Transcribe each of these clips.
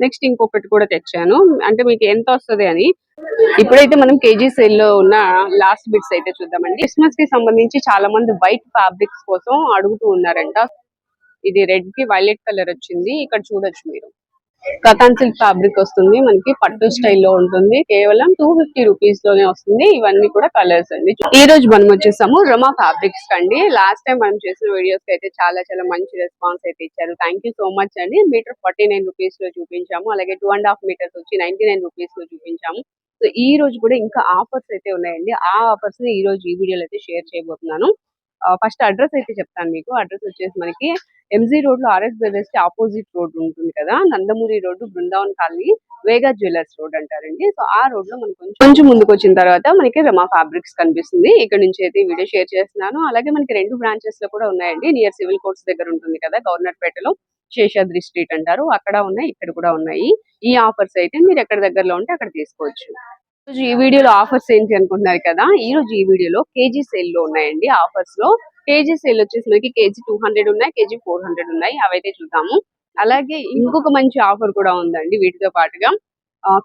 Next ఇంకొకటి కూడా తెచ్చాను. అంటే మీకు ఎంత వస్తది అని. ఇప్పుడైతే మనం కేజీ సేల్లో ఉన్న లాస్ట్ బిట్స్ అయితే చూద్దామండి. క్రిస్మస్కి సంబంధించి చాలా మంది వైట్ ఫ్యాబ్రిక్స్ కోసం అడుగుతూ ఉన్నారంట. ఇది రెడ్కి వైలెట్ కలర్ వచ్చింది. ఇక్కడ చూడొచ్చు మీరు. కథాన్ సిల్క్ ఫ్యాబ్రిక్ వస్తుంది మనకి పట్టు స్టైల్లో ఉంటుంది. కేవలం టూ ఫిఫ్టీ రూపీస్లోనే వస్తుంది. ఇవన్నీ కూడా కలర్స్ అండి. ఈ రోజు మనం వచ్చేసాము రమా ఫ్యాబ్రిక్స్ అండి. లాస్ట్ టైం మనం చేసిన వీడియోస్ అయితే చాలా చాలా మంచి రెస్పాన్స్ అయితే ఇచ్చారు. థ్యాంక్ యూ సో మచ్ అండి. మీటర్ ఫార్టీ నైన్ రూపీస్లో చూపించాము. అలాగే టూ అండ్ హాఫ్ మీటర్స్ వచ్చి నైన్టీ నైన్ రూపీస్లో చూపించాము. సో ఈ రోజు కూడా ఇంకా ఆఫర్స్ అయితే ఉన్నాయండి. ఆ ఆఫర్స్ని ఈ రోజు ఈ వీడియోలో అయితే షేర్ చేయబోతున్నాను. Uh, ఫస్ట్ అడ్రస్ అయితే చెప్తాను మీకు. అడ్రస్ వచ్చేసి మనకి ఎంజీ రోడ్లో ఆర్ఎస్ బ్రదర్స్కి ఆపోజిట్ రోడ్ ఉంటుంది కదా Nandamuri road Brindavan colony Vega jewellers road అంటారండి. సో ఆ రోడ్లో మనకి కొంచెం కొంచెం ముందుకు వచ్చిన తర్వాత మనకి రమా ఫ్యాబ్రిక్స్ కనిపిస్తుంది. ఇక్కడ నుంచి అయితే వీడియో షేర్ చేస్తున్నాను. అలాగే మనకి రెండు బ్రాంచెస్లో కూడా ఉన్నాయండి. నియర్ సివిల్ కోర్ట్స్ దగ్గర ఉంటుంది కదా గవర్నర్ పేటలో శేషాద్రి స్ట్రీట్ అంటారు. అక్కడ ఉన్నాయి ఇక్కడ కూడా ఉన్నాయి. ఈ ఆఫర్స్ అయితే మీరు ఎక్కడ దగ్గరలో ఉంటే అక్కడ తీసుకోవచ్చు. ఈ ఈ వీడియోలో ఆఫర్స్ ఏంటి అనుకుంటున్నారు కదా ఈ రోజు ఈ వీడియోలో కేజీ సేల్లో ఉన్నాయండి ఆఫర్స్లో కేజీ సేల్ వచ్చేసి మనకి కేజీ టూ హండ్రెడ్ ఉన్నాయి కేజీ ఫోర్ హండ్రెడ్ ఉన్నాయి. అవైతే చూద్దాము. అలాగే ఇంకొక మంచి ఆఫర్ కూడా ఉందండి వీటితో పాటుగా.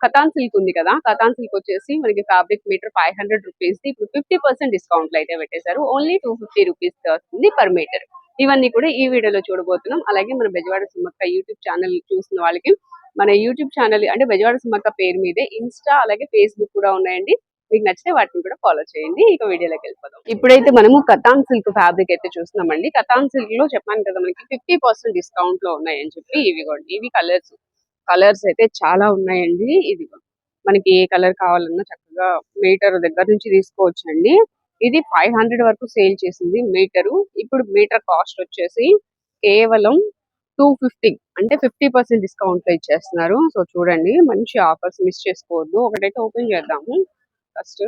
కథాన్ సిల్క్ ఉంది కదా కథాన్ సిల్క్ వచ్చేసి మనకి fabric metre five hundred rupees ఇప్పుడు ఫిఫ్టీ పర్సెంట్ డిస్కౌంట్ అయితే పెట్టేశారు. ఓన్లీ టూ ఫిఫ్టీ రూపీస్ వస్తుంది పర్ మీటర్ ఇవన్నీ కూడా ఈ వీడియోలో చూడబోతున్నాం. అలాగే మన బెజవాడ సుమక్క యూట్యూబ్ ఛానల్ చూసిన వాళ్ళకి మన యూట్యూబ్ ఛానల్ అంటే బెజవాడ సుమక్క పేరు మీదే ఇన్స్టా అలాగే ఫేస్బుక్ కూడా ఉన్నాయండి. మీకు నచ్చితే వాటిని కూడా ఫాలో చేయండి. ఇక వీడియోలోకి వెళ్ళిపోదాం. ఇప్పుడైతే మనము కథాన్ సిల్క్ ఫ్యాబ్రిక్ అయితే చూస్తున్నామండి. కథాన్ సిల్క్లో చెప్పాను కదా మనకి ఫిఫ్టీ పర్సెంట్ డిస్కౌంట్లో ఉన్నాయని చెప్పి ఇవి కూడా ఇవి కలర్స్ కలర్స్ అయితే చాలా ఉన్నాయండి. ఇది మనకి ఏ కలర్ కావాలన్నా చక్కగా మీటర్ దగ్గర నుంచి తీసుకోవచ్చు అండి ఇది ఫైవ్ హండ్రెడ్ వరకు సేల్ చేసింది మీటరు ఇప్పుడు మీటర్ కాస్ట్ వచ్చేసి కేవలం టూ ఫిఫ్టీ అంటే ఫిఫ్టీ పర్సెంట్ డిస్కౌంట్లో ఇచ్చేస్తున్నారు. సో చూడండి. మంచి ఆఫర్స్ మిస్ చేసుకోవద్దు. ఒకటైతే ఓపెన్ చేద్దాము. ఫస్ట్.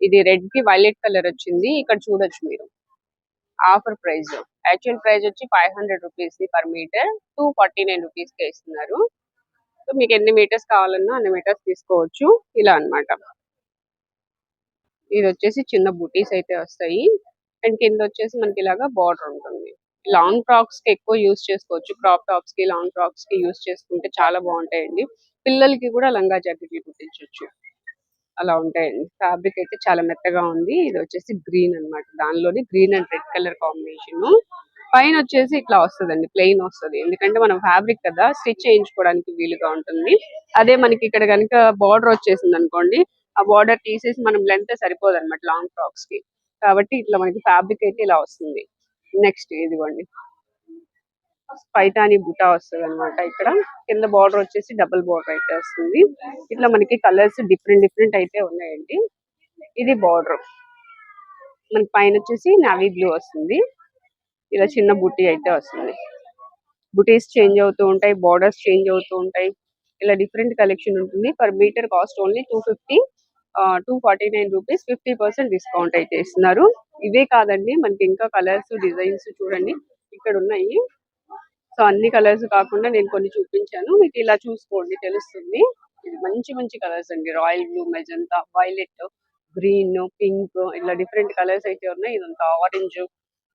ఇది రెడ్కి వైలెట్ కలర్ వచ్చింది. ఇక్కడ చూడొచ్చు మీరు. Offer price. యాక్చువల్ ప్రైస్ వచ్చి five hundred rupees per metre. Two forty nine రూపీస్కి ఇస్తున్నారు. సో మీకు ఎన్ని మీటర్స్ కావాలన్నా అన్ని మీటర్స్ తీసుకోవచ్చు. ఇలా అన్నమాట. ఇది వచ్చేసి చిన్న బుటీస్ అయితే వస్తాయి. అండ్ కింద వచ్చేసి మనకి ఇలాగా బార్డర్ ఉంటుంది. లాంగ్ ఫ్రాక్స్కి ఎక్కువ యూస్ చేసుకోవచ్చు. క్రాప్ టాప్స్కి లాంగ్ ఫ్రాక్స్కి యూస్ చేసుకుంటే చాలా బాగుంటాయండి. పిల్లలకి కూడా లంగా జాకెట్లు కుట్టించవచ్చు అలా ఉంటాయండి. ఫ్యాబ్రిక్ అయితే చాలా మెత్తగా ఉంది. ఇది వచ్చేసి గ్రీన్ అన్నమాట. దానిలోని green and red colour combination. పైన వచ్చేసి ఇట్లా వస్తుందండి. ప్లెయిన్ వస్తుంది. ఎందుకంటే మనం ఫ్యాబ్రిక్ కదా స్టిచ్ చేయించుకోవడానికి వీలుగా ఉంటుంది. అదే మనకి ఇక్కడ కనుక బార్డర్ వచ్చేసింది అనుకోండి ఆ బార్డర్ తీసేసి మనం లెంత్ సరిపోదు అనమాట లాంగ్ ఫ్రాక్స్కి. కాబట్టి ఇట్లా మనకి ఫ్యాబ్రిక్ అయితే ఇలా వస్తుంది. నెక్స్ట్ ఇదిగోండి. పైతాని బుటా వస్తుంది అనమాట ఇక్కడ. కింద బార్డర్ వచ్చేసి డబుల్ బార్డర్ అయితే వస్తుంది. ఇట్లా మనకి కలర్స్ డిఫరెంట్ డిఫరెంట్ అయితే ఉన్నాయండి. ఇది బార్డర్ మనకి పైన వచ్చేసి నావీ బ్లూ వస్తుంది. ఇలా చిన్న బుట్టి అయితే వస్తుంది. బుటీస్ చేంజ్ అవుతూ ఉంటాయి బార్డర్స్ చేంజ్ అవుతూ ఉంటాయి. ఇలా డిఫరెంట్ కలెక్షన్ ఉంటుంది. Per metre cost only two fifty two forty nine rupees fifty percent discount అయితే ఇస్తున్నారు. ఇవే కాదండి మనకి ఇంకా కలర్స్ డిజైన్స్ చూడండి. ఇక్కడ ఉన్నాయి సో అన్ని కలర్స్ కాకుండా నేను కొన్ని చూపించాను. మీకు ఇలా చూసుకోండి తెలుస్తుంది. ఇది మంచి మంచి కలర్స్ అండి. Royal blue magenta violet green pink ఇలా డిఫరెంట్ కలర్స్ అయితే ఉన్నాయి. ఇదంతా ఆరెంజ్.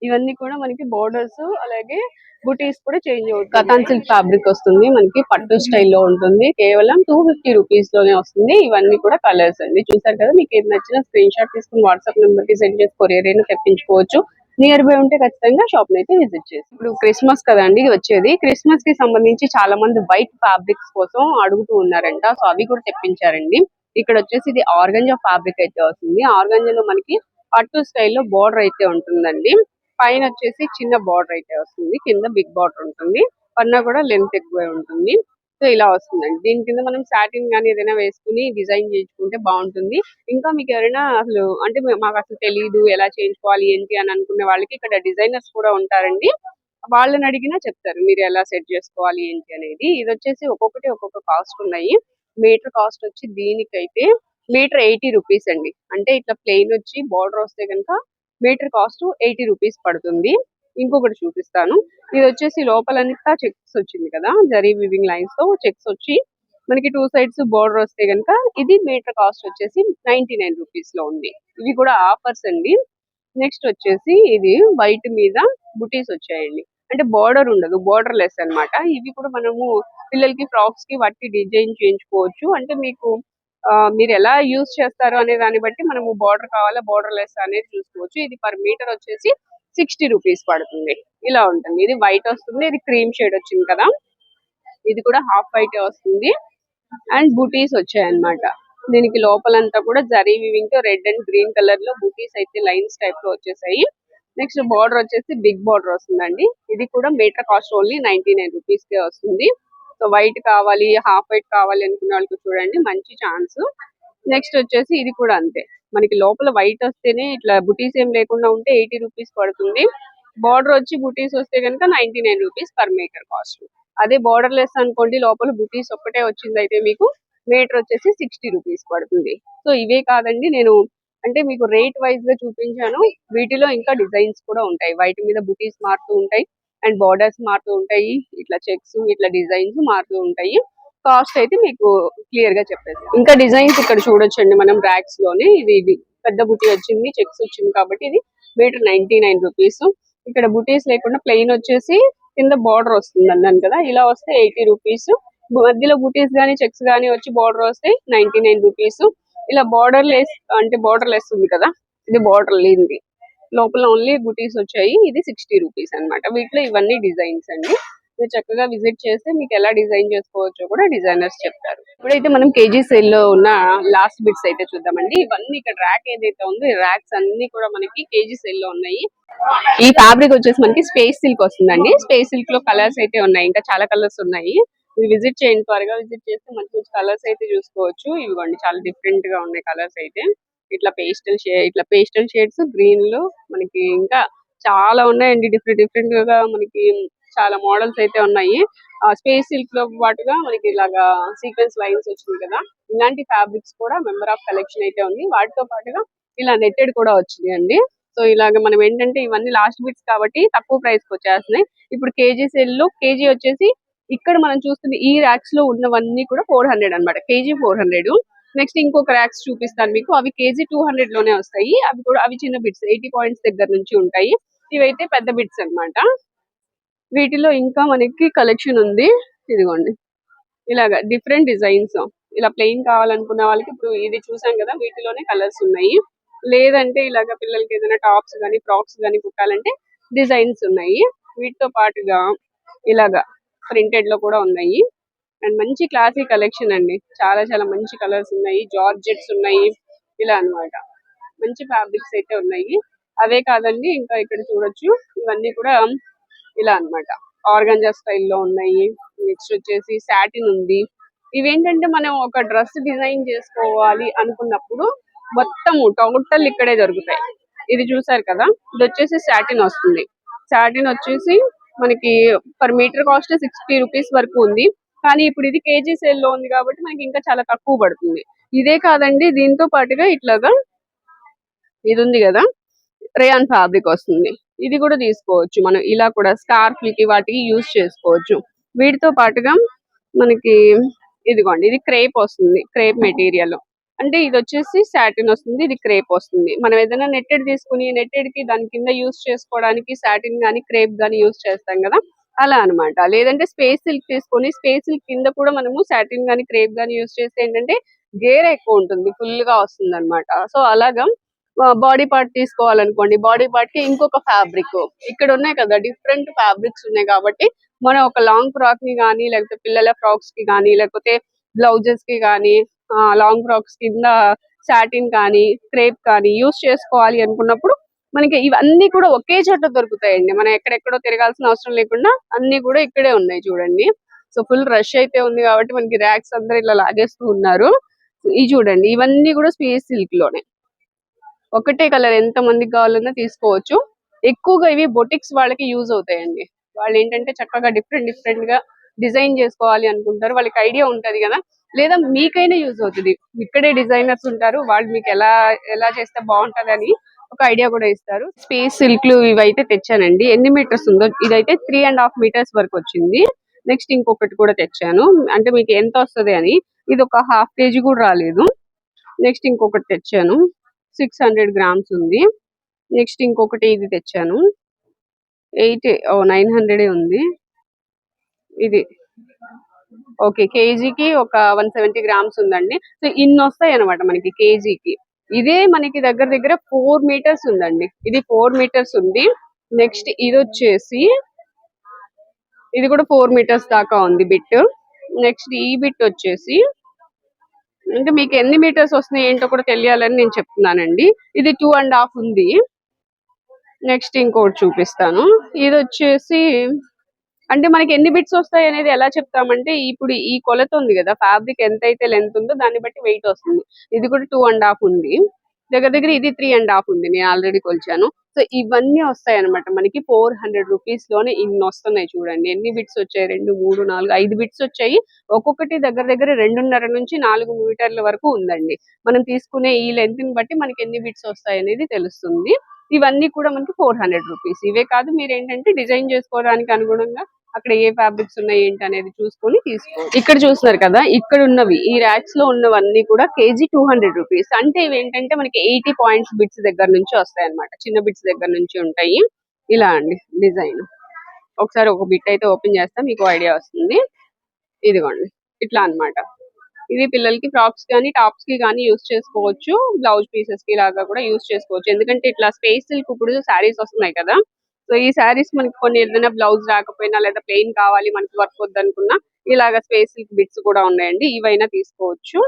ఇవన్నీ కూడా మనకి బోర్డర్స్ అలాగే బుటీస్ కూడా చేంజ్ అవుతుంది. కథాన్ సిల్క్ ఫ్యాబ్రిక్ వస్తుంది. మనకి పట్టు స్టైల్లో ఉంటుంది. కేవలం టూ ఫిఫ్టీ రూపీస్లోనే వస్తుంది. ఇవన్నీ కూడా కలర్స్ అండి. చూసారు కదా మీకు ఏది నచ్చిన స్క్రీన్ షాట్ తీసుకుని వాట్సాప్ నెంబర్కి సెండ్ చేసి కొరియర్ అయినా తెప్పించుకోవచ్చు. నియర్ బై ఉంటే ఖచ్చితంగా షాప్ అయితే విజిట్ చేసి ఇప్పుడు క్రిస్మస్ కదండి వచ్చేది. క్రిస్మస్కి సంబంధించి చాలా మంది వైట్ ఫ్యాబ్రిక్స్ కోసం అడుగుతూ ఉన్నారంట. సో అవి కూడా తెప్పించారండి. ఇక్కడ వచ్చేసి ఇది ఆర్గంజా ఫ్యాబ్రిక్ అయితే వస్తుంది. ఆర్గంజాలో మనకి పట్టు స్టైల్లో బోర్డర్ అయితే ఉంటుందండి. పైన వచ్చేసి చిన్న బార్డర్ అయితే వస్తుంది. కింద బిగ్ బార్డర్ ఉంటుంది. పన్నా కూడా లెంత్ ఎక్కువ ఉంటుంది. సో ఇలా వస్తుందండి. దీని కింద మనం సాటిన్ కానీ ఏదైనా వేసుకుని డిజైన్ చేయించుకుంటే బాగుంటుంది. ఇంకా మీకు ఎవరైనా అసలు అంటే మాకు అసలు తెలియదు ఎలా చేయించుకోవాలి ఏంటి అని అనుకునే వాళ్ళకి ఇక్కడ డిజైనర్స్ కూడా ఉంటారండి. వాళ్ళని అడిగినా చెప్తారు మీరు ఎలా సెట్ చేసుకోవాలి ఏంటి అనేది. ఇది వచ్చేసి ఒక్కొక్కటి ఒక్కొక్క కాస్ట్ ఉన్నాయి. మీటర్ కాస్ట్ వచ్చి దీనికైతే మీటర్ ఎయిటీ రూపీస్ అండి. అంటే ఇట్లా ప్లెయిన్ వచ్చి బార్డర్ వస్తే కనుక మీటర్ కాస్ట్ ఎయిటీ రూపీస్ పడుతుంది. ఇంకొకటి చూపిస్తాను. ఇది వచ్చేసి లోపలంతా చెక్స్ వచ్చింది కదా? జరీ వివింగ్ లైన్స్తో చెక్స్ వచ్చి మనకి టూ సైడ్స్ బోర్డర్ వస్తే కనుక ఇది మీటర్ కాస్ట్ వచ్చేసి నైన్టీ నైన్ రూపీస్లో ఉంది. ఇవి కూడా ఆఫర్స్ అండి. నెక్స్ట్ వచ్చేసి ఇది వైట్ మీద బుటీస్ వచ్చాయండి. అంటే బార్డర్ ఉండదు బార్డర్ లెస్ అన్నమాట. ఇవి కూడా మనము పిల్లలకి ఫ్రాక్స్కి వాటి డిజైన్ చేయించుకోవచ్చు. అంటే మీకు ఆ, మీరు ఎలా యూజ్ చేస్తారు అనే దాన్ని బట్టి మనము బార్డర్ కావాలా బార్డర్ లెస్ అనేది చూసుకోవచ్చు. ఇది పర్ మీటర్ వచ్చేసి సిక్స్టీ రూపీస్ పడుతుంది. ఇలా ఉంటుంది. ఇది వైట్ వస్తుంది ఇది క్రీమ్ షేడ్ వచ్చింది కదా. ఇది కూడా హాఫ్ వైట్ వస్తుంది. అండ్ బూటీస్ వచ్చాయి అన్నమాట దీనికి లోపలంతా కూడా జరీ వివింగ్తో రెడ్ అండ్ గ్రీన్ కలర్లో బూటీస్ అయితే లైన్స్ టైప్లో వచ్చేసాయి. నెక్స్ట్ బార్డర్ వచ్చేసి బిగ్ బార్డర్ వస్తుందండి. ఇది కూడా meter cost only ninety nine rupees కే వస్తుంది. సో వైట్ కావాలి హాఫ్ వైట్ కావాలి అనుకున్న వాళ్ళకి చూడండి మంచి ఛాన్స్. నెక్స్ట్ వచ్చేసి ఇది కూడా అంతే. మనకి లోపల వైట్ వస్తేనే ఇట్లా బుటీస్ ఏం లేకుండా ఉంటే ఎయిటీ రూపీస్ పడుతుంది. బార్డర్ వచ్చి బుటీస్ వస్తే కనుక ninety nine rupees per meter cost అదే బార్డర్ లెస్ అనుకోండి లోపల బుటీస్ ఒక్కటే వచ్చింది అయితే మీకు మీటర్ వచ్చేసి సిక్స్టీ రూపీస్ పడుతుంది. సో ఇవే కాదండి నేను అంటే మీకు రేట్ వైజ్గా చూపించాను. వీటిలో ఇంకా డిజైన్స్ కూడా ఉంటాయి. వైట్ మీద బుటీస్ మారుతూ ఉంటాయి. అండ్ బార్డర్స్ మారుతూ ఉంటాయి. ఇట్లా చెక్స్ ఇట్లా డిజైన్స్ మారుతూ ఉంటాయి. కాస్ట్ అయితే మీకు క్లియర్గా చెప్పేసి ఇంకా డిజైన్స్ ఇక్కడ చూడొచ్చండి మనం ర్యాక్స్లోనే. ఇది పెద్ద బుటీ వచ్చింది చెక్స్ వచ్చింది కాబట్టి ఇది మీటర్ నైన్టీ నైన్ రూపీస్. ఇక్కడ బుటీస్ లేకుండా ప్లెయిన్ వచ్చేసి కింద బార్డర్ వస్తుంది అన్నాను కదా ఇలా వస్తే ఎయిటీ రూపీస్. మధ్యలో బుటీస్ గానీ చెక్స్ గానీ వచ్చి బార్డర్ వస్తే నైన్టీ నైన్ రూపీస్. ఇలా బార్డర్ లెస్ అంటే బార్డర్ లెస్ ఉంది కదా ఇది బార్డర్ లేనిది. లోపల ఓన్లీ బుటీస్ వచ్చాయి ఇది సిక్స్టీ రూపీస్ అన్నమాట. వీటిలో ఇవన్నీ డిజైన్స్ అండి. మీరు చక్కగా విజిట్ చేస్తే మీకు ఎలా డిజైన్ చేసుకోవచ్చో కూడా డిజైనర్స్ చెప్తారు. ఇప్పుడైతే మనం కేజీ సేల్లో ఉన్న లాస్ట్ బిట్స్ అయితే చూద్దామండి. ఇవన్నీ ఇక్కడ ర్యాక్ ఏదైతే ఉందో ఈ ర్యాక్స్ అన్ని కూడా మనకి కేజీ సేల్లో ఉన్నాయి. ఈ ఫ్యాబ్రిక్ వచ్చేసి మనకి స్పేస్ సిల్క్ వస్తుందండి. స్పేస్ సిల్క్లో కలర్స్ అయితే ఉన్నాయి. ఇంకా చాలా కలర్స్ ఉన్నాయి. మీరు విజిట్ చేయండి. త్వరగా విజిట్ చేస్తే మంచి మంచి కలర్స్ అయితే చూసుకోవచ్చు. ఇవిగోండి చాలా డిఫరెంట్గా ఉన్నాయి కలర్స్ అయితే. ఇట్లా పేస్టల్ షేడ్ ఇట్లా పేస్టల్ షేడ్స్ గ్రీన్లో మనకి ఇంకా చాలా ఉన్నాయండి. డిఫరెంట్ డిఫరెంట్గా మనకి చాలా మోడల్స్ అయితే ఉన్నాయి. ఆ స్పేస్ సిల్క్లో పాటుగా మనకి ఇలాగా సీక్వెన్స్ లైన్స్ వచ్చింది కదా ఇలాంటి ఫ్యాబ్రిక్స్ కూడా మెంబర్ ఆఫ్ కలెక్షన్ అయితే ఉంది. వాటితో పాటుగా ఇలా నెట్టెడ్ కూడా వచ్చింది అండి. సో ఇలాగ మనం ఏంటంటే ఇవన్నీ లాస్ట్ బిట్స్ కాబట్టి తక్కువ ప్రైస్కి వచ్చేస్తున్నాయి. ఇప్పుడు కేజీ సెల్లో కేజీ వచ్చేసి ఇక్కడ మనం చూస్తుంది ఈ ర్యాక్స్లో ఉన్నవన్నీ కూడా ఫోర్ హండ్రెడ్ అనమాట కేజీ ఫోర్ హండ్రెడ్ నెక్స్ట్ ఇంకొక ర్యాక్స్ చూపిస్తాను మీకు. అవి కేజీ టూ హండ్రెడ్లోనే వస్తాయి. అవి కూడా అవి చిన్న బిట్స్ ఎయిటీ పాయింట్స్ దగ్గర నుంచి ఉంటాయి. ఇవైతే పెద్ద బిట్స్ అన్నమాట. వీటిలో ఇంకా మనకి కలెక్షన్ ఉంది. ఇదిగోండి. ఇలాగ డిఫరెంట్ డిజైన్స్ ఇలా ప్లెయిన్ కావాలనుకున్న వాళ్ళకి ఇప్పుడు ఇది చూసాం కదా వీటిలోనే కలర్స్ ఉన్నాయి. లేదంటే ఇలాగ పిల్లలకి ఏదైనా టాప్స్ కానీ ఫ్రాక్స్ కానీ కుట్టాలంటే డిజైన్స్ ఉన్నాయి. వీటితో పాటుగా ఇలాగా ప్రింటెడ్లో కూడా ఉన్నాయి. అండ్ మంచి క్లాసీ కలెక్షన్ అండి. చాలా చాలా మంచి కలర్స్ ఉన్నాయి. జార్జెట్స్ ఉన్నాయి. ఇలా అన్నమాట. మంచి ఫ్యాబ్రిక్స్ అయితే ఉన్నాయి. అవే కాదండి ఇంకా ఇక్కడ చూడొచ్చు. ఇవన్నీ కూడా ఇలా అన్నమాట. ఆర్గంజా స్టైల్లో ఉన్నాయి నెక్స్ట్ వచ్చేసి సాటిన్ ఉంది. ఇవేంటంటే మనం ఒక డ్రెస్ డిజైన్ చేసుకోవాలి అనుకున్నప్పుడు మొత్తం టోటల్ ఇక్కడే దొరుకుతాయి. ఇది చూసారు కదా? ఇది వచ్చేసి సాటిన్ వస్తుంది. సాటిన్ వచ్చేసి మనకి per meter cost sixty rupees వరకు ఉంది. కానీ ఇప్పుడు ఇది కేజీ సేల్లో ఉంది కాబట్టి మనకి ఇంకా చాలా తక్కువ పడుతుంది. ఇదే కాదండి దీంతో పాటుగా ఇట్లాగా ఇది ఉంది కదా? రేయాన్ ఫ్యాబ్రిక్ వస్తుంది. ఇది కూడా తీసుకోవచ్చు. మనం ఇలా కూడా స్కార్ఫ్కి వాటికి యూజ్ చేసుకోవచ్చు. వీటితో పాటుగా మనకి ఇదిగోండి ఇది క్రేప్ వస్తుంది క్రేప్ మెటీరియల్. అంటే ఇది వచ్చేసి సాటిన్ వస్తుంది ఇది క్రేప్ వస్తుంది. మనం ఏదైనా నెట్టెడ్ తీసుకుని నెట్టెడ్కి దాని కింద యూజ్ చేసుకోవడానికి సాటిన్ కానీ క్రేప్ కానీ యూజ్ చేస్తాం కదా? అలా అన్నమాట. లేదంటే స్పేస్ సిల్క్ తీసుకొని స్పేస్ సిల్క్ కింద కూడా మనము సాటిన్ కానీ క్రేప్ కానీ యూజ్ చేస్తే ఏంటంటే గేర్ ఎక్కువ ఉంటుంది ఫుల్గా వస్తుంది అనమాట సో అలాగా బాడీ పార్ట్ తీసుకోవాలనుకోండి. బాడీ పార్ట్కి ఇంకొక ఫ్యాబ్రిక్ ఇక్కడ ఉన్నాయి కదా డిఫరెంట్ ఫ్యాబ్రిక్స్ ఉన్నాయి కాబట్టి మనం ఒక లాంగ్ ఫ్రాక్ని కానీ లేకపోతే పిల్లల ఫ్రాక్స్కి కానీ లేకపోతే బ్లౌజెస్కి కానీ లాంగ్ ఫ్రాక్స్ కింద సాటిన్ కానీ క్రేప్ కానీ యూస్ చేసుకోవాలి అనుకున్నప్పుడు మనకి ఇవన్నీ కూడా ఒకే చోట దొరుకుతాయండి. మనం ఎక్కడెక్కడో తిరగాల్సిన అవసరం లేకుండా అన్ని కూడా ఇక్కడే ఉన్నాయి చూడండి. సో ఫుల్ రష్ అయితే ఉంది కాబట్టి మనకి ర్యాక్స్ అందరూ ఇలా లాగేస్తూ ఉన్నారు. ఇవి చూడండి ఇవన్నీ కూడా స్పేస్ సిల్క్లోనే. ఒకటే కలర్ ఎంత మందికి కావాలన్నా తీసుకోవచ్చు. ఎక్కువగా ఇవి బొటిక్స్ వాళ్ళకి యూజ్ అవుతాయండి. వాళ్ళు ఏంటంటే చక్కగా డిఫరెంట్ డిఫరెంట్గా డిజైన్ చేసుకోవాలి అనుకుంటారు. వాళ్ళకి ఐడియా ఉంటది కదా. లేదా మీకైనా యూజ్ అవుతుంది. ఇక్కడే డిజైనర్స్ ఉంటారు. వాళ్ళు మీకు ఎలా ఎలా చేస్తే బాగుంటది అని ఒక ఐడియా కూడా ఇస్తారు. స్పేస్ సిల్క్లు ఇవైతే తెచ్చానండి. ఎన్ని మీటర్స్ ఉందో ఇదైతే త్రీ అండ్ హాఫ్ మీటర్స్ వరకు వచ్చింది. నెక్స్ట్ ఇంకొకటి కూడా తెచ్చాను. అంటే మీకు ఎంత వస్తది అని. ఇది ఒక హాఫ్ కేజీ కూడా రాలేదు. నెక్స్ట్ ఇంకొకటి తెచ్చాను. సిక్స్ హండ్రెడ్ గ్రామ్స్ ఉంది. నెక్స్ట్ ఇంకొకటి ఇది తెచ్చాను. ఎయిట్ ఓ నైన్ హండ్రెడ్ ఉంది. ఇది. ఓకే కేజీకి ఒక వన్ సెవెంటీ గ్రామ్స్ ఉందండి. సో ఇన్ని వస్తాయి అనమాట మనకి కేజీకి. ఇదే మనకి దగ్గర దగ్గర ఫోర్ మీటర్స్ ఉందండి. ఇది ఫోర్ మీటర్స్ ఉంది. నెక్స్ట్ ఇది వచ్చేసి ఇది కూడా ఫోర్ మీటర్స్ దాకా ఉంది బిట్ నెక్స్ట్ ఈ బిట్ వచ్చేసి అంటే మీకు ఎన్ని మీటర్స్ వస్తున్నాయి ఏంటో కూడా తెలియాలని నేను చెప్తున్నానండి. ఇది టూ అండ్ హాఫ్ ఉంది. నెక్స్ట్ ఇంకోటి చూపిస్తాను. ఇది వచ్చేసి అంటే మనకి ఎన్ని బిట్స్ వస్తాయి అనేది ఎలా చెప్తామంటే ఇప్పుడు ఈ కొలత ఉంది కదా ఫ్యాబ్రిక్ ఎంత అయితే లెంత్ ఉందో దాన్ని బట్టి వెయిట్ వస్తుంది. ఇది కూడా టూ అండ్ హాఫ్ ఉంది. దగ్గర దగ్గర ఇది త్రీ అండ్ హాఫ్ ఉంది. నేను ఆల్రెడీ కొలిచాను. సో ఇవన్నీ వస్తాయి అనమాట మనకి ఫోర్ హండ్రెడ్ రూపీస్లోనే ఇన్ని వస్తున్నాయి చూడండి. ఎన్ని బిట్స్ వచ్చాయి? రెండు మూడు నాలుగు ఐదు బిట్స్ వచ్చాయి. ఒక్కొక్కటి దగ్గర దగ్గర రెండున్నర నుంచి నాలుగు మీటర్ల వరకు ఉందండి. మనం తీసుకునే ఈ లెంత్ని బట్టి మనకి ఎన్ని బిట్స్ వస్తాయి అనేది తెలుస్తుంది. ఇవన్నీ కూడా మనకి ఫోర్ హండ్రెడ్ రూపీస్ ఇవే కాదు మీరు ఏంటంటే డిజైన్ చేసుకోవడానికి అనుగుణంగా అక్కడ ఏ ఫ్యాబ్రిక్స్ ఉన్నాయి ఏంటి అనేది చూసుకొని తీసుకోవచ్చు ఇక్కడ చూస్తున్నారు కదా ఇక్కడ ఉన్నవి ఈ ర్యాక్స్లో ఉన్నవన్నీ కూడా కేజీ టూ హండ్రెడ్ రూపీస్. అంటే ఇవి ఏంటంటే మనకి ఎయిటీ పాయింట్స్ బిట్స్ దగ్గర నుంచి వస్తాయి అనమాట చిన్న బిట్స్ దగ్గర నుంచి ఉంటాయి. ఇలా అండి డిజైన్. ఒకసారి ఒక బిట్ అయితే ఓపెన్ చేస్తా మీకు ఐడియా వస్తుంది. ఇదిగోండి ఇట్లా అన్నమాట. ఇది పిల్లలకి ఫ్రాక్స్ కానీ టాప్స్కి కానీ యూస్ చేసుకోవచ్చు. బ్లౌజ్ పీసెస్కి లాగా కూడా యూస్ చేసుకోవచ్చు. ఎందుకంటే ఇట్లా స్పేస్ సిల్క్ ఇప్పుడు శారీస్ వస్తున్నాయి కదా సో ఈ శారీస్ మనకి కొన్ని ఏదైనా బ్లౌజ్ రాకపోయినా లేదా ప్లెయిన్ కావాలి మనకి వర్క్ వద్దనుకున్నా ఇలాగ స్పేస్ బిట్స్ కూడా ఉన్నాయండి. ఇవైనా తీసుకోవచ్చు.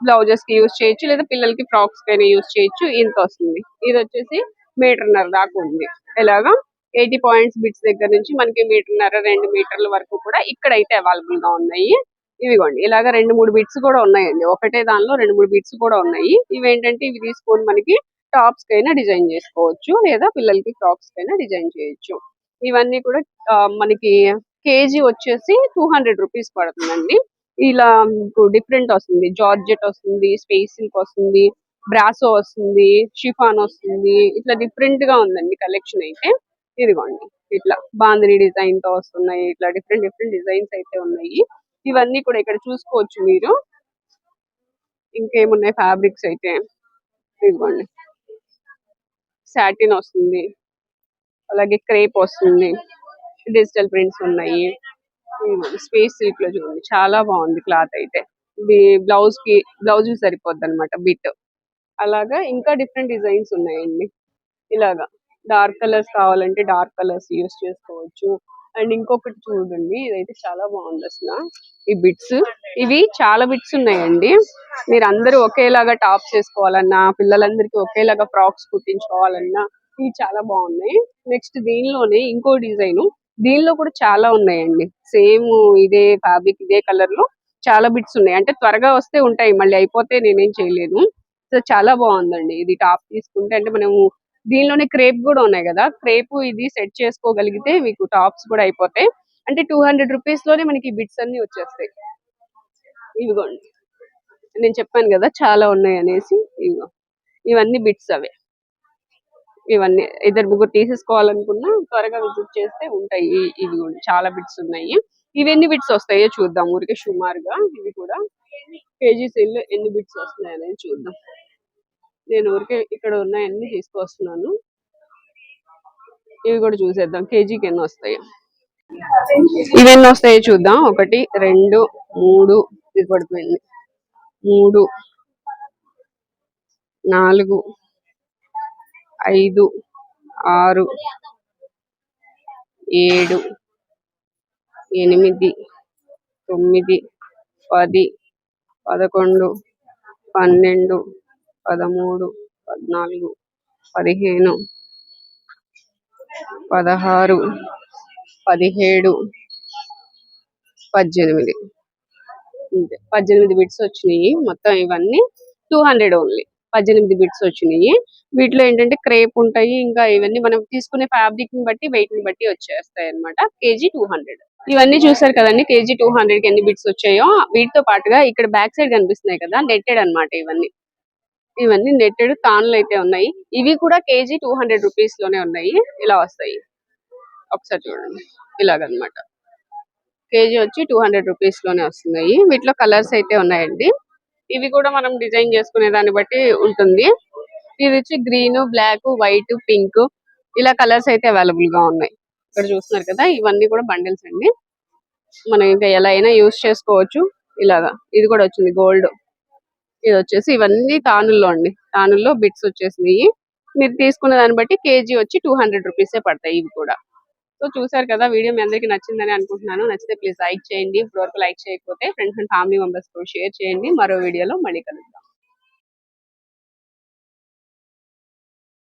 బ్లౌజెస్కి యూస్ చేయొచ్చు లేదా పిల్లలకి ఫ్రాక్స్ కైనా యూస్ చేయొచ్చు. ఇంత వస్తుంది. ఇది వచ్చేసి మీటర్న్నర దాకా ఉంది. ఇలాగా ఎయిటీ పాయింట్స్ బిట్స్ దగ్గర నుంచి మనకి మీటర్న్నర రెండు మీటర్ల వరకు కూడా ఇక్కడ అయితే అవైలబుల్గా ఉన్నాయి. ఇవిగోండి. ఇలాగ రెండు మూడు బిట్స్ కూడా ఉన్నాయండి. ఒకటే దానిలో రెండు మూడు బిట్స్ కూడా ఉన్నాయి. ఇవి ఏంటంటే ఇవి తీసుకొని మనకి టాప్స్ కైనా డిజైన్ చేసుకోవచ్చు లేదా పిల్లలకి ఫ్రాక్స్ కైనా డిజైన్ చేయొచ్చు. ఇవన్నీ కూడా మనకి కేజీ వచ్చేసి టూ హండ్రెడ్ రూపీస్ పడుతుందండి. ఇలా డిఫరెంట్ వస్తుంది. జార్జెట్ వస్తుంది స్పేస్ సిల్క్ వస్తుంది బ్రాసో వస్తుంది షిఫాన్ వస్తుంది. ఇట్లా డిఫరెంట్గా ఉందండి కలెక్షన్ అయితే. ఇదిగోండి ఇట్లా బాందిని డిజైన్తో వస్తున్నాయి. ఇట్లా డిఫరెంట్ డిఫరెంట్ డిజైన్స్ అయితే ఉన్నాయి. ఇవన్నీ కూడా ఇక్కడ చూసుకోవచ్చు మీరు. ఇంకేమున్నాయి ఫ్యాబ్రిక్స్ అయితే? ఇదిగోండి. సాటిన్ వస్తుంది. అలాగే క్రేప్ వస్తుంది. డిజిటల్ ప్రింట్స్ ఉన్నాయి. Hmm, స్పేస్ సిల్క్లో చూడండి. చాలా బాగుంది క్లాత్ అయితే. ఇది బ్లౌజ్కి బ్లౌజ్ సరిపోద్ది అనమాట బిట్ అలాగా ఇంకా డిఫరెంట్ డిజైన్స్ ఉన్నాయండి. ఇలాగా డార్క్ కలర్స్ కావాలంటే డార్క్ కలర్స్ యూస్ చేసుకోవచ్చు. అండ్ ఇంకొకటి చూడండి ఇదైతే చాలా బాగుంది అసలు. ఈ బిట్స్. ఇవి చాలా బిట్స్ ఉన్నాయండి. మీరు అందరూ ఒకేలాగా టాప్స్ వేసుకోవాలన్నా పిల్లలందరికీ ఒకేలాగా ఫ్రాక్స్ కుట్టించుకోవాలన్నా ఇవి చాలా బాగున్నాయి. నెక్స్ట్ దీనిలోనే ఇంకో డిజైన్. దీనిలో కూడా చాలా ఉన్నాయండి. సేమ్ ఇదే ఫ్యాబ్రిక్ ఇదే కలర్లో చాలా బిట్స్ ఉన్నాయి. అంటే త్వరగా వస్తే ఉంటాయి మళ్ళీ అయిపోతే నేనేం చేయలేను. సో చాలా బాగుందండి. ఇది టాప్ తీసుకుంటే అంటే మనము దీనిలోనే క్రేప్ కూడా ఉన్నాయి కదా. క్రేప్ ఇది సెట్ చేసుకోగలిగితే మీకు టాప్స్ కూడా అయిపోతాయి. అంటే టూ హండ్రెడ్ రూపీస్లోనే మనకి బిట్స్ అన్ని వచ్చేస్తాయి. ఇవిగోండి నేను చెప్పాను కదా చాలా ఉన్నాయి అనేసి. ఇవిగో ఇవన్నీ బిట్స్ అవే. ఇవన్నీ ఇద్దరు ముగ్గురు తీసేసుకోవాలనుకున్నా త్వరగా విజిట్ చేస్తే ఉంటాయి. ఇవి చాలా బిట్స్ ఉన్నాయి. ఇవి ఎన్ని బిట్స్ వస్తాయో చూద్దాం. ఊరికే సుమారుగా ఇవి కూడా. కేజీ సెల్ ఎన్ని బిట్స్ వస్తున్నాయి అనేది చూద్దాం. నేను ఊరికే ఇక్కడ ఉన్నాయన్నీ తీసుకొస్తున్నాను ఇవి కూడా చూసేద్దాం. కేజీకి ఎన్ని వస్తాయి? ఇవన్నీ వస్తాయో చూద్దాం. ఒకటి రెండు మూడు. ఇది పడిపోయింది. మూడు నాలుగు ఐదు ఆరు ఏడు ఎనిమిది తొమ్మిది పది పదకొండు పన్నెండు పదమూడు పద్నాలుగు పదిహేను పదహారు పదిహేడు పద్దెనిమిది. పద్దెనిమిది బిట్స్ వచ్చినాయి. మొత్తం ఇవన్నీ టూ హండ్రెడ్ ఓన్లీ పద్దెనిమిది బిట్స్ వచ్చినాయి. వీటిలో ఏంటంటే క్రేప్ ఉంటాయి. ఇంకా ఇవన్నీ మనం తీసుకునే ఫ్యాబ్రిక్ని బట్టి వెయిట్ని బట్టి వచ్చేస్తాయి అన్నమాట. కేజీ టూ హండ్రెడ్ ఇవన్నీ చూసారు కదండి. కేజీ టూ హండ్రెడ్కి ఎన్ని బిట్స్ వచ్చాయో. వీటితో పాటుగా ఇక్కడ బ్యాక్ సైడ్ కనిపిస్తున్నాయి కదా. నెట్టెడ్ అన్నమాట ఇవన్నీ. ఇవన్నీ నెట్టెడ్ తాన్లు అయితే ఉన్నాయి. ఇవి కూడా కేజీ టూ హండ్రెడ్ రూపీస్లోనే ఉన్నాయి. ఇలా వస్తాయి. ఒకసారి చూడండి. ఇలాగనమాట. కేజీ వచ్చి టూ హండ్రెడ్ రూపీస్లోనే వస్తున్నాయి. వీటిలో కలర్స్ అయితే ఉన్నాయండి. ఇవి కూడా మనం డిజైన్ చేసుకునే దాన్ని బట్టి ఉంటుంది. ఇది వచ్చి గ్రీన్ బ్లాక్ వైట్ పింక్ ఇలా కలర్స్ అయితే అవైలబుల్గా ఉన్నాయి. ఇక్కడ చూస్తున్నారు కదా ఇవన్నీ కూడా బండిల్స్ అండి. మనం ఇంకా ఎలా అయినా యూస్ చేసుకోవచ్చు. ఇలాగా. ఇది కూడా వచ్చింది గోల్డ్. ఇది వచ్చేసి ఇవన్నీ తానుల్లో అండి. తానుల్లో బిట్స్ వచ్చేసినాయి. మీరు తీసుకున్న దాన్ని బట్టి కేజీ వచ్చి టూ హండ్రెడ్ రూపీసే పడతాయి ఇవి కూడా. సో చూసారు కదా వీడియో మీ అందరికీ నచ్చిందని అనుకుంటున్నాను. నచ్చితే ప్లీజ్ లైక్ చేయండి. ఇప్పటివరకు లైక్ చేయకపోతే ఫ్రెండ్స్ అండ్ ఫ్యామిలీ మెంబర్స్ కూడా షేర్ చేయండి. మరో వీడియోలో మళ్ళీ కలుద్దాం.